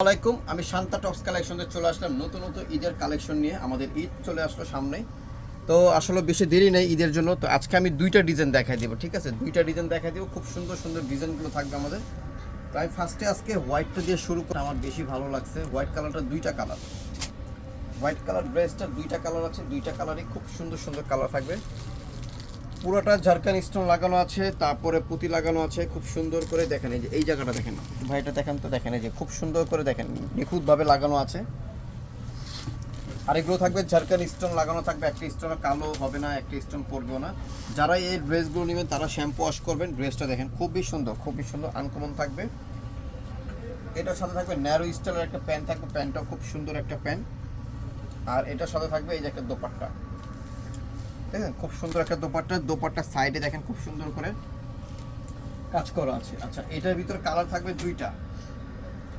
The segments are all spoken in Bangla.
আসসালামাইকুম আমি শান্তা টপস কালেকশনে চলে আসলাম নতুন নতুন ঈদের কালেকশন নিয়ে। আমাদের ঈদ চলে আসলো সামনে তো আসলে বেশি দেরি নেই ঈদের জন্য। তো আজকে আমি দুইটা ডিজাইন দেখাই দেবো, ঠিক আছে? দুইটা ডিজাইন দেখাই দেবো। খুব সুন্দর সুন্দর ডিজাইনগুলো থাকবে আমাদের। তো আমি ফার্স্টে আজকে হোয়াইটটা দিয়ে শুরু করে আমার বেশি ভালো লাগছে। হোয়াইট কালারটা দুইটা কালার। হোয়াইট কালার ড্রেসটা দুইটা কালার আছে, দুইটা কালারই খুব সুন্দর সুন্দর কালার থাকবে। পুরোটা ঝাড়খান স্টোন লাগানো আছে, তারপরে পুঁতি লাগানো আছে, খুব সুন্দর করে দেখেন, এই যে, এই জায়গাটা দেখেন। ভাইটা দেখেন তো, দেখেন, এই যে, খুব সুন্দর করে দেখেন, নিখুঁতভাবে লাগানো আছে। আর এগুলো থাকবে ঝাড়খান স্টোন লাগানো থাকবে, একটা স্টোন কালো হবে না, একটা স্টোন পড়বেও না। যারা এই ড্রেসগুলো নেবেন, তারা শ্যাম্পু ওয়াশ করবেন, ড্রেসটা দেখেন, খুবই সুন্দর খুবই সুন্দর আনকমন থাকবে। এটার সাথে থাকবে ন্যারো স্টাইলের একটা প্যান্ট থাকবে প্যান্টটাও খুব সুন্দর একটা প্যান্ট আর এটার সাথে থাকবে এই যে একটা দোপাট্টা। দেখেন, খুব সুন্দর একটা দোপাট্টা। দোপাট্টার সাইডে দেখেন, খুব সুন্দর করে কাজ করা আছে। আচ্ছা এটার ভিতরে কালার থাকবে দুইটা।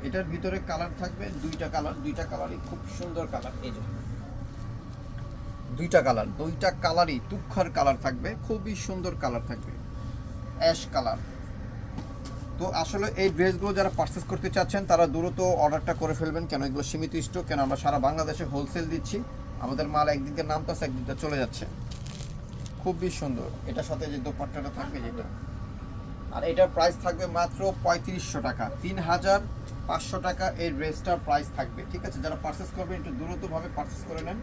এটার ভিতরে কালার থাকবে দুইটা কালার। দুইটা কালারই খুব সুন্দর কালার। এই যে, দুইটা কালার। দুইটা কালারই তুক্ষার কালার থাকবে, খুবই সুন্দর কালার থাকবে। Ash colour. তো আসলে এই ড্রেসগুলো যারা পারচেস করতে চাচ্ছেন, তারা দ্রুত অর্ডারটা করে ফেলবেন। কেন এগুলো সীমিত স্টক কেন আমরা সারা বাংলাদেশে হোলসেল দিচ্ছি, আমাদের মাল একদিকে নামতেছে একদিকে চলে যাচ্ছে। খুবই সুন্দর। এটার সাথে যে দোপাট্টাটা থাকবে যেটা। আর এটার প্রাইস থাকবে মাত্র পঁয়ত্রিশশো টাকা। তিন হাজার পাঁচশো টাকা এই ড্রেসটার প্রাইস থাকবে। ঠিক আছে? যারা পারচেস করবেন, একটু দ্রুতভাবে পারচেস করে নেন।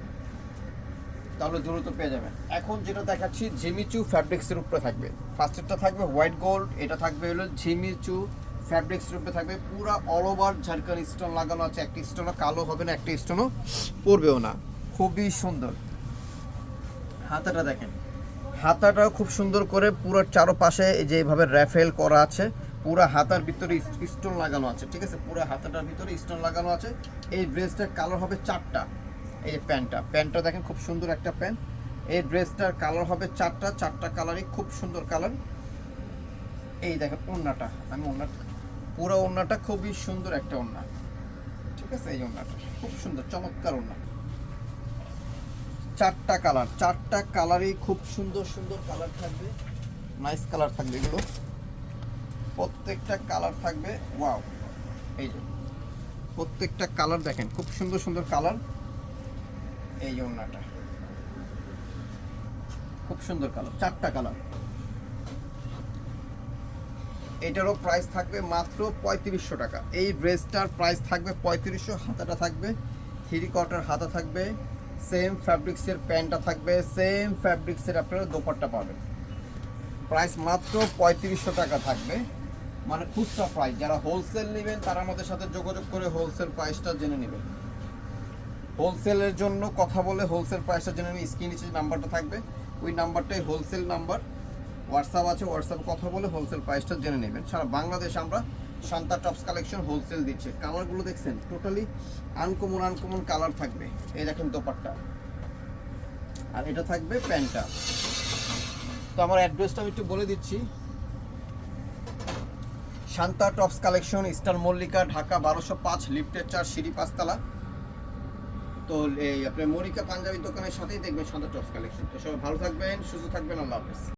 তাহলে দ্রুত পেয়ে যাবেন। এখন যেটা দেখাচ্ছি জিমিচু ফ্যাব্রিক্সের উপরে থাকবে। ফার্স্টেরটা থাকবে হোয়াইট গোল্ড এটা থাকবে হলো ঝিমিচু ফ্যাব্রিক্সের উপরে থাকবে। পুরো অল ওভার ঝাড়খান স্টোন লাগানো আছে। একটা স্টোনও কালো হবে না, একটা স্টোনও পড়বেও না। খুবই সুন্দর। হাতাটা দেখেন। হাতাটাও খুব সুন্দর করে পুরো চারপাশে এই যে এইভাবে র্যাফেল করা আছে, পুরো হাতার ভিতরে স্টোন লাগানো আছে, ঠিক আছে? পুরো হাতাটার ভিতরে স্টোন লাগানো আছে। এই ড্রেসটার কালার হবে চারটা, এই যে প্যান্টটা। প্যান্টটা দেখেন খুব সুন্দর একটা প্যান্ট। এই ড্রেসটার কালার হবে চারটা চারটা কালারই খুব সুন্দর কালার। এই দেখেন ওড়নাটা, আমি ওড়নাটা, পুরো ওড়নাটা খুবই সুন্দর একটা ওড়না, ঠিক আছে? এই ওড়নাটা, খুব সুন্দর, চমৎকার ওড়না। চারটা কালার, চারটা কালারই খুব সুন্দর সুন্দর কালার থাকবে। নাইস কালার থাকবে এগুলো। প্রত্যেকটা কালার থাকবে। ওয়াও এই যে, প্রত্যেকটা কালার দেখেন, খুব সুন্দর সুন্দর কালার। এই যে ওড়নাটা। খুব সুন্দর কালার, চারটা কালার। এটারও প্রাইস থাকবে মাত্র পঁয়ত্রিশশো টাকা। এই ড্রেসটার প্রাইস থাকবে পঁয়ত্রিশশো, হাতাটা থাকবে থ্রি কোয়ার্টার হাতা থাকবে। সেম ফ্যাব্রিক্সের প্যান্টটা থাকবে সেম ফ্যাব্রিক্সের আপনারা দোপাট্টা পাবেন। প্রাইস মাত্র পঁয়ত্রিশশো টাকা থাকবে। মানে খুচরা প্রাইস যারা হোলসেল নেবেন, তারা আমাদের সাথে যোগাযোগ করে হোলসেল প্রাইসটা জেনে নেবেন। হোলসেলের জন্য কথা বলে হোলসেল প্রাইসটা জেনে নেবেন স্ক্রিন নিচে নাম্বারটা থাকবে, ওই নাম্বারটাই হোলসেল নাম্বার হোয়াটসঅ্যাপ আছে হোয়াটসঅ্যাপ কথা বলে হোলসেল প্রাইসটা জেনে নেবেন। সারা বাংলাদেশে আমরা শান্তা টপস কালেকশন হোলসেল দিচ্ছে। কালারগুলো দেখছেন টোটালি আনকমন আনকমন কালার থাকবে। এই দেখেন দোপাট্টা। আর এটা থাকবে প্যান্টটা। তো আমার অ্যাড্রেসটা আমি একটু বলে দিচ্ছি। Shanta tops collection Eastern Mallika, Dhaka বারোশো পাঁচ, লিফটের চার, সিঁড়ি পাঁচতলা। তো এই আপনার মনিকা পাঞ্জাবি দোকানের সাথেই দেখবেন শান্তা টপস কালেকশন। তো সবাই ভালো থাকবেন, সুস্থ থাকবেন, আল্লাহ হাফেজ।